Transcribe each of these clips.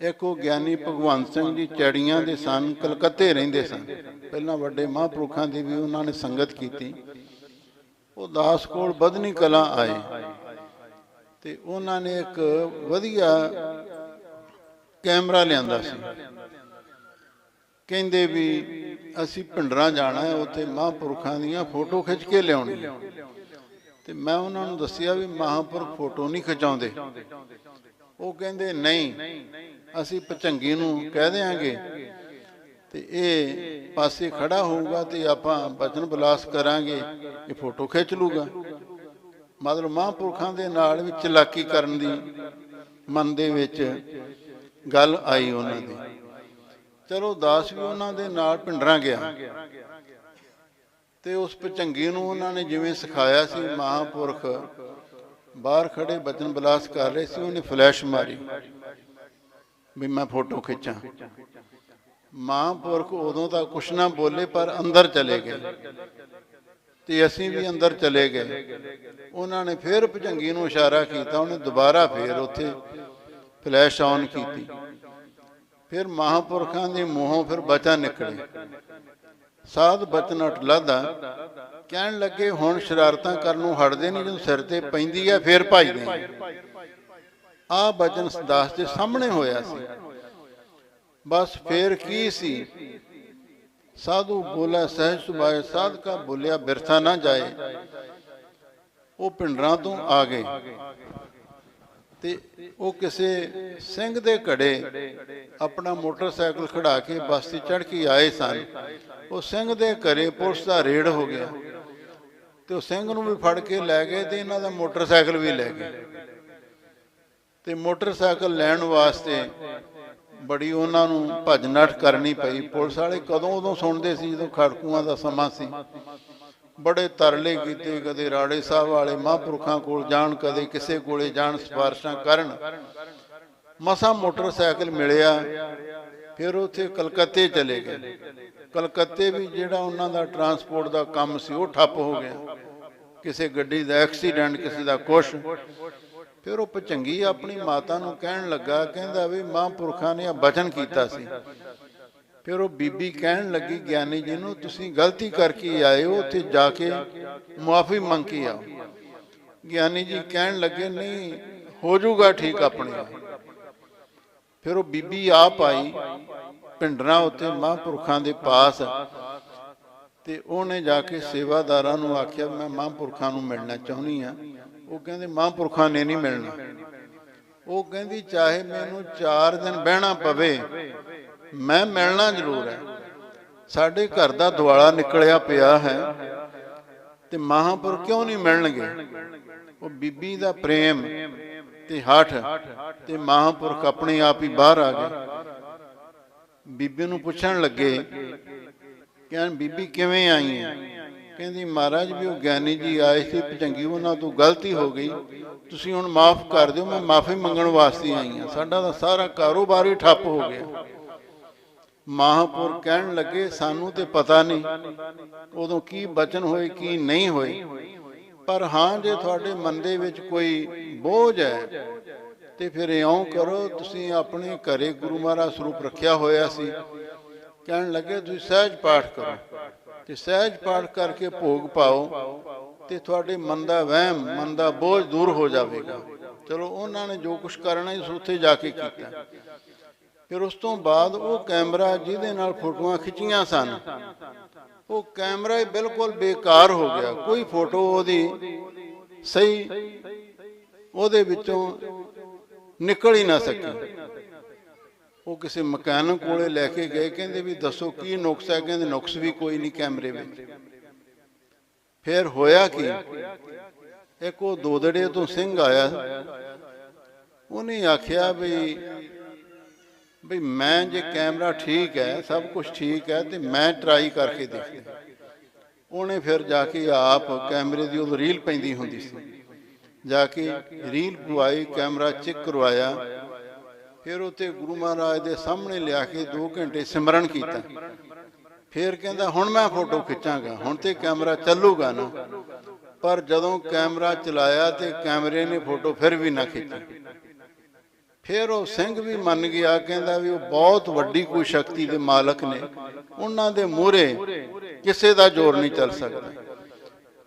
ਇੱਕ ਉਹ ਗਿਆਨੀ ਭਗਵੰਤ ਸਿੰਘ ਜੀ ਚੜੀਆਂ ਦੇ ਸਨ, ਕਲਕੱਤੇ ਰਹਿੰਦੇ ਸਨ। ਪਹਿਲਾਂ ਵੱਡੇ ਮਹਾਂਪੁਰਖਾਂ ਦੀ ਵੀ ਉਹਨਾਂ ਨੇ ਸੰਗਤ ਕੀਤੀ। ਉਹ ਦਾਸ ਕੋਲ ਬਦਨੀ ਕਲਾ ਆਏ ਤੇ ਉਹਨਾਂ ਨੇ ਇੱਕ ਵਧੀਆ ਕੈਮਰਾ ਲਿਆਂਦਾ ਸੀ। ਕਹਿੰਦੇ ਵੀ ਅਸੀਂ ਪਿੰਡਰਾਂ ਜਾਣਾ ਹੈ, ਉੱਥੇ ਮਹਾਂਪੁਰਖਾਂ ਦੀਆਂ ਫੋਟੋ ਖਿੱਚ ਕੇ ਲਿਆਉਣੀ ਤੇ ਮੈਂ ਉਹਨਾਂ ਨੂੰ ਦੱਸਿਆ ਵੀ ਮਹਾਂਪੁਰਖ ਫੋਟੋ ਨਹੀਂ ਖਿਚਾਉਂਦੇ। ਉਹ ਕਹਿੰਦੇ ਨਹੀਂ, ਅਸੀਂ ਪਚੰਗੀ ਨੂੰ ਕਹਿ ਦੇਾਂਗੇ ਤੇ ਇਹ ਪਾਸੇ ਖੜਾ ਹੋਊਗਾ ਤੇ ਆਪਾਂ ਬਚਨ ਬਲਾਸ ਕਰਾਂਗੇ, ਇਹ ਫੋਟੋ ਖਿੱਚ ਲੂਗਾ ਮਤਲਬ ਮਹਾਂਪੁਰਖਾਂ ਦੇ ਨਾਲ ਵੀ ਚਲਾਕੀ ਕਰਨ ਦੀ ਮਨ ਦੇ ਵਿੱਚ ਗੱਲ ਆਈ ਉਹਨਾਂ ਦੀ। ਚਲੋ ਦਾਸ ਵੀ ਉਹਨਾਂ ਦੇ ਨਾਲ ਪਿੰਡਰਾਂ ਗਿਆ। ਤੇ ਉਸ ਪਚੰਗੀ ਨੂੰ ਉਹਨਾਂ ਨੇ ਜਿਵੇਂ ਸਿਖਾਇਆ ਸੀ ਮਹਾਂਪੁਰਖ ਬਾਹਰ ਖੜੇ, ਬਚਨ ਬਲਾਸ ਕਰ ਰਹੇ ਸੀ, ਉਹਨੇ ਫਲੈਸ਼ ਮਾਰੀ। ਵੀ ਮੈਂ ਫੋਟੋ ਖਿੱਚਾਂ। ਮਹਾਂਪੁਰਖ ਉਦੋਂ ਤਾਂ ਕੁਛ ਨਾ ਬੋਲੇ, ਪਰ ਅੰਦਰ ਚਲੇ ਗਏ। ਤੇ ਅਸੀਂ ਵੀ ਅੰਦਰ ਚਲੇ ਗਏ। ਉਹਨਾਂ ਨੇ ਫਿਰ ਭਜੰਗੀ ਨੂੰ ਇਸ਼ਾਰਾ ਕੀਤਾ, ਉਹਨੇ ਦੁਬਾਰਾ ਫਿਰ ਉੱਥੇ ਫਲੈਸ਼ ਆਨ ਕੀਤੀ। ਫਿਰ ਮਹਾਂਪੁਰਖਾਂ ਦੇ ਮੂੰਹੋਂ ਫਿਰ ਬਚਨ ਨਿਕਲੇ। ਸਾਧ ਬਚਨ ਅਟਲਾਦਾ ਕਹਿਣ ਲੱਗੇ, ਹੁਣ ਸ਼ਰਾਰਤਾਂ ਕਰਨ ਨੂੰ ਹਟਦੇ ਨਹੀਂ, ਜਦੋਂ ਸਿਰ ਤੇ ਪੈਂਦੀ ਹੈ ਫਿਰ ਭਜਦੇ ਆ ਬਚਨ ਦਾਸ ਦੇ ਸਾਹਮਣੇ ਹੋਇਆ ਸੀ। ਬਸ ਫੇਰ ਕੀ ਸੀ? ਸਾਧੂ ਬੋਲਾ ਸਹਿਜ ਸੁਭਾਏ, ਸਾਧਕਾ ਬੋਲਿਆ, ਬਿਰਥਾ ਨਾ ਜਾਏ। ਉਹ ਪਿੰਡਰਾਂ ਤੋਂ ਆ ਗਏ। ਤੇ ਉਹ ਕਿਸੇ ਸਿੰਘ ਦੇ ਘੜੇ ਆਪਣਾ ਮੋਟਰਸਾਈਕਲ ਖੜਾ ਕੇ ਬੱਸ ਤੇ ਚੜ ਕੇ ਆਏ ਸਨ। ਉਹ ਸਿੰਘ ਦੇ ਘਰੇ ਪੁਲਿਸ ਦਾ ਰੇਡ ਹੋ ਗਿਆ ਤੇ ਉਹ ਸਿੰਘ ਨੂੰ ਵੀ ਫੜ ਕੇ ਲੈ ਗਏ ਤੇ ਇਹਨਾਂ ਦਾ ਮੋਟਰਸਾਈਕਲ ਵੀ ਲੈ ਗਏ। ਤੇ ਮੋਟਰਸਾਈਕਲ ਲੈਣ ਵਾਸਤੇ ਬੜੀ ਉਹਨਾਂ ਨੂੰ ਭੱਜ ਨੱਠ ਕਰਨੀ ਪਈ। ਪੁਲਿਸ ਵਾਲੇ ਕਦੋਂ ਉਦੋਂ ਸੁਣਦੇ ਸੀ ਜਦੋਂ ਖੜਕੂਆਂ ਦਾ ਸਮਾਂ ਸੀ। ਬੜੇ ਤਰਲੇ ਕੀਤੇ ਕਦੇ ਰਾੜੇ ਸਾਹਿਬ ਵਾਲੇ ਮਹਾਂਪੁਰਖਾਂ ਕੋਲ ਜਾਣ, ਕਦੇ ਕਿਸੇ ਕੋਲੇ ਜਾਣ ਸਿਫਾਰਸ਼ਾਂ ਕਰਨ। ਮਸਾ ਮੋਟਰਸਾਈਕਲ ਮਿਲਿਆ, ਫਿਰ ਉੱਥੇ ਕਲਕੱਤੇ ਚਲੇ ਗਏ। ਕਲਕੱਤੇ ਵੀ ਜਿਹੜਾ ਉਹਨਾਂ ਦਾ ਟਰਾਂਸਪੋਰਟ ਦਾ ਕੰਮ ਸੀ, ਉਹ ਠੱਪ ਹੋ ਗਿਆ। ਕਿਸੇ ਗੱਡੀ ਦਾ ਐਕਸੀਡੈਂਟ, ਕਿਸੇ ਦਾ ਕੁਛ। ਫਿਰ ਉਹ ਪਚੰਗੀ ਆਪਣੀ ਮਾਤਾ ਨੂੰ ਕਹਿਣ ਲੱਗਾ, ਕਹਿੰਦਾ ਵੀ ਮਹਾਂਪੁਰਖਾਂ ਨੇ ਆ ਬਚਨ ਕੀਤਾ ਸੀ। ਫਿਰ ਉਹ ਬੀਬੀ ਕਹਿਣ ਲੱਗੀ, ਗਿਆਨੀ ਜੀ ਨੂੰ, ਤੁਸੀਂ ਗਲਤੀ ਕਰਕੇ ਆਏ ਹੋ, ਉੱਥੇ ਜਾ ਕੇ ਮੁਆਫੀ ਮੰਗ ਕੇ ਆਓ। ਗਿਆਨੀ ਜੀ ਕਹਿਣ ਲੱਗੇ, ਨਹੀਂ, ਹੋ ਜਾਊਗਾ ਠੀਕ ਆਪਣੇ ਫਿਰ ਉਹ ਬੀਬੀ ਆਪ ਆਈ, ਪਿੰਡਰਾਂ ਉੱਤੇ ਮਹਾਂਪੁਰਖਾਂ ਦੇ ਪਾਸ, ਤੇ ਉਹਨੇ ਜਾ ਕੇ ਸੇਵਾਦਾਰਾਂ ਨੂੰ ਆਖਿਆ, ਮੈਂ ਮਹਾਂਪੁਰਖਾਂ ਨੂੰ ਮਿਲਣਾ ਚਾਹੁੰਦੀ ਆ ਉਹ ਕਹਿੰਦੇ, ਮਹਾਂਪੁਰਖਾਂ ਨੇ ਨਹੀਂ ਮਿਲਣਾ। ਉਹ ਕਹਿੰਦੀ, ਚਾਹੇ ਮੈਨੂੰ 4 ਦਿਨ ਬਹਿਣਾ ਪਵੇ ਮੈਂ ਮਿਲਣਾ ਜ਼ਰੂਰ ਹੈ। ਸਾਡੇ ਘਰ ਦਾ ਦੁਆਲਾ ਨਿਕਲਿਆ ਪਿਆ ਹੈ ਤੇ ਮਹਾਂਪੁਰ ਕਿਉਂ ਨਹੀਂ ਮਿਲਣਗੇ? ਉਹ ਬੀਬੀ ਦਾ ਪ੍ਰੇਮ ਤੇ ਹੱਠ ਤੇ ਮਹਾਂਪੁਰਖ ਆਪਣੇ ਆਪ ਹੀ ਬਾਹਰ ਆ ਗਏ ਬੀਬੀ ਨੂੰ ਪੁੱਛਣ ਲੱਗੇ ਕਹਿਣ ਬੀਬੀ ਕਿਵੇਂ ਆਈ ਹੈ ਕਹਿੰਦੀ, ਮਹਾਰਾਜ ਵੀ ਉਹ ਗਿਆਨੀ ਜੀ ਆਏ ਸੀ ਪਚੰਗੀ ਉਹਨਾਂ ਤੋਂ ਗਲਤੀ ਹੋ ਗਈ। ਤੁਸੀਂ ਹੁਣ ਮਾਫ ਕਰ ਦਿਓ, ਮੈਂ ਮਾਫੀ ਮੰਗਣ ਵਾਸਤੇ ਆਈ ਹਾਂ ਸਾਡਾ ਤਾਂ ਸਾਰਾ ਕਾਰੋਬਾਰ ਹੀ ਠੱਪ ਹੋ ਗਿਆ। ਮਹਾਂਪੁਰ ਕਹਿਣ ਲੱਗੇ, ਸਾਨੂੰ ਤੇ ਪਤਾ ਨਹੀਂ ਉਦੋਂ ਕੀ ਬਚਨ ਹੋਏ, ਕੀ ਨਹੀਂ ਹੋਏ। ਪਰ ਹਾਂ, ਜੇ ਤੁਹਾਡੇ ਮਨ ਦੇ ਵਿੱਚ ਕੋਈ ਬੋਝ ਹੈ, ਤੇ ਫਿਰ ਇਉਂ ਕਰੋ, ਤੁਸੀਂ ਆਪਣੇ ਘਰੇ ਗੁਰੂ ਮਹਾਰਾਜ ਸਰੂਪ ਰੱਖਿਆ ਹੋਇਆ ਸੀ। ਕਹਿਣ ਲੱਗੇ, ਤੁਸੀਂ ਸਹਿਜ ਪਾਠ ਕਰੋ। ਤੇ ਸਹਿਜ ਪਾਠ ਕਰਕੇ ਭੋਗ ਪਾਓ, ਤੇ ਤੁਹਾਡੇ ਮਨ ਦਾ ਵਹਿਮ ਮਨ ਦਾ ਬੋਝ ਦੂਰ ਹੋ ਜਾਵੇਗਾ। ਚਲੋ, ਉਹਨਾਂ ਨੇ ਜੋ ਕੁਝ ਕਰਨਾ ਸੀ ਉੱਥੇ ਜਾ ਕੇ ਕੀਤਾ। ਫਿਰ ਉਸ ਤੋਂ ਬਾਅਦ ਉਹ ਕੈਮਰਾ ਜਿਹਦੇ ਨਾਲ ਫੋਟੋਆਂ ਖਿੱਚੀਆਂ ਸਨ। ਉਹ ਕੈਮਰਾ ਹੀ ਬਿਲਕੁਲ ਬੇਕਾਰ ਹੋ ਗਿਆ। ਕੋਈ ਫੋਟੋ ਉਹਦੀ ਸਹੀ ਉਹਦੇ ਵਿੱਚੋਂ ਨਿਕਲ ਹੀ ਨਾ ਸਕੀ। ਉਹ ਕਿਸੇ ਮਕੈਨਿਕ ਕੋਲੇ ਲੈ ਕੇ ਗਏ। ਕਹਿੰਦੇ ਵੀ ਦੱਸੋ ਕੀ ਨੁਕਸ ਹੈ? ਕਹਿੰਦੇ ਨੁਕਸ ਵੀ ਕੋਈ ਨਹੀਂ ਕੈਮਰੇ ਵਿੱਚ। ਫਿਰ ਹੋਇਆ ਕੀ? ਇੱਕ ਉਹ ਦੋਦੜੇ ਤੋਂ ਸਿੰਘ ਆਇਆ। ਉਹਨੇ ਆਖਿਆ ਵੀ ਵੀ ਮੈਂ ਜੇ ਕੈਮਰਾ ਠੀਕ ਹੈ, ਸਭ ਕੁਝ ਠੀਕ ਹੈ, ਤੇ ਮੈਂ ਟਰਾਈ ਕਰਕੇ ਦੇਖਦਾ। ਉਹਨੇ ਫਿਰ ਜਾ ਕੇ ਆਪ ਕੈਮਰੇ ਦੀ ਉਹ ਰੀਲ ਪੈਂਦੀ ਹੁੰਦੀ ਸੀ। ਜਾ ਕੇ ਰੀਲ ਪਵਾਈ, ਕੈਮਰਾ ਚੈੱਕ ਕਰਵਾਇਆ। ਫਿਰ ਉਤੇ ਗੁਰੂ ਮਹਾਰਾਜ ਦੇ ਸਾਹਮਣੇ ਲਿਆ ਕੇ 2 ਘੰਟੇ ਸਿਮਰਨ ਕੀਤਾ। ਫਿਰ ਕਹਿੰਦਾ, ਹੁਣ ਮੈਂ ਫੋਟੋ ਖਿੱਚਾਂਗਾ, ਹੁਣ ਤੇ ਕੈਮਰਾ ਚੱਲੂਗਾ ਨਾ। ਪਰ ਜਦੋਂ ਕੈਮਰਾ ਚਲਾਇਆ ਤੇ ਕੈਮਰੇ ਨੇ ਫੋਟੋ ਫਿਰ ਵੀ ਨਾ ਖਿੱਚੀ। ਫਿਰ ਉਹ ਸਿੰਘ ਵੀ ਮੰਨ ਗਿਆ, ਕਹਿੰਦਾ ਵੀ ਉਹ ਬਹੁਤ ਵੱਡੀ ਕੋਈ ਸ਼ਕਤੀ ਦੇ ਮਾਲਕ ਨੇ। ਉਹਨਾਂ ਦੇ ਮੂਹਰੇ ਕਿਸੇ ਦਾ ਜ਼ੋਰ ਨਹੀਂ ਚੱਲ ਸਕਦਾ।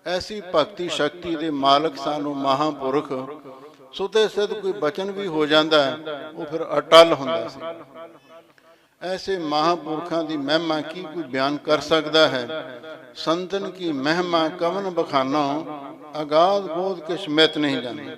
ਐਸੀ ਭਗਤੀ ਸ਼ਕਤੀ ਦੇ ਮਾਲਕ ਸਾਨੂੰ ਮਹਾਪੁਰਖ ਸੁਤੇ ਸਿੱਧ ਕੋਈ ਬਚਨ ਵੀ ਹੋ ਜਾਂਦਾ, ਉਹ ਫਿਰ ਅਟਲ ਹੁੰਦਾ ਸੀ। ਐਸੇ ਮਹਾਪੁਰਖਾਂ ਦੀ ਮਹਿਮਾ ਕੀ ਕੋਈ ਬਿਆਨ ਕਰ ਸਕਦਾ ਹੈ? ਸੰਤਨ ਕੀ ਮਹਿਮਾ ਕਵਨ ਬਖਾਨਾ ਅਗਾਧ ਬੋਧ ਕਿਛ ਮਿਤ ਨਹੀਂ ਜਾਣੀ